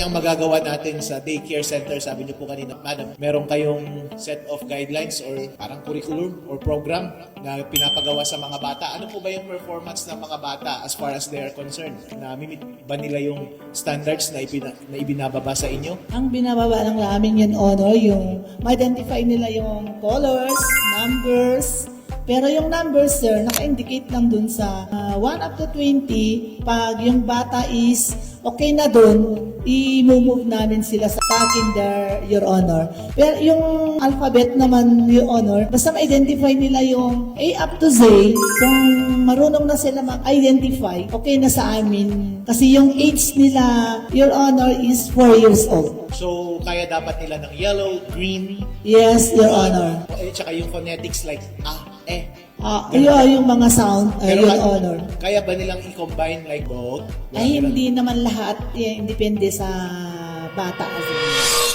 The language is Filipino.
ay ang magagawa natin sa daycare center? Sabi niyo po kanina, madam, meron kayong set of guidelines or parang curriculum or program na pinapagawa sa mga bata. Ano po ba yung performance ng mga bata as far as they are concerned? Na-meet ba nila yung standards na, ipina, na ibinababa sa inyo? Ang binababa lang namin yun, honor, yung ma-identify nila yung colors, numbers, pero yung numbers, sir, naka-indicate lang dun sa ah, 1 up to 20. Pag yung bata is okay na dun, i-move namin sila sa kinder, your honor. Pero yung alphabet naman, your honor, basta ma-identify nila yung A up to Z, kung marunong na sila mag-identify, okay na sa amin. Kasi yung age nila, your honor, is 4 years old. So, kaya dapat nila ng yellow, green, Yes, your honor. eh, tsaka yung phonetics like ah, eh. Ah, yun, yung mga sound, uh, Pero your kaya- honor. Kaya ba nilang i-combine like both? Ay, hindi naman lahat, eh, depende sa bata. kasi.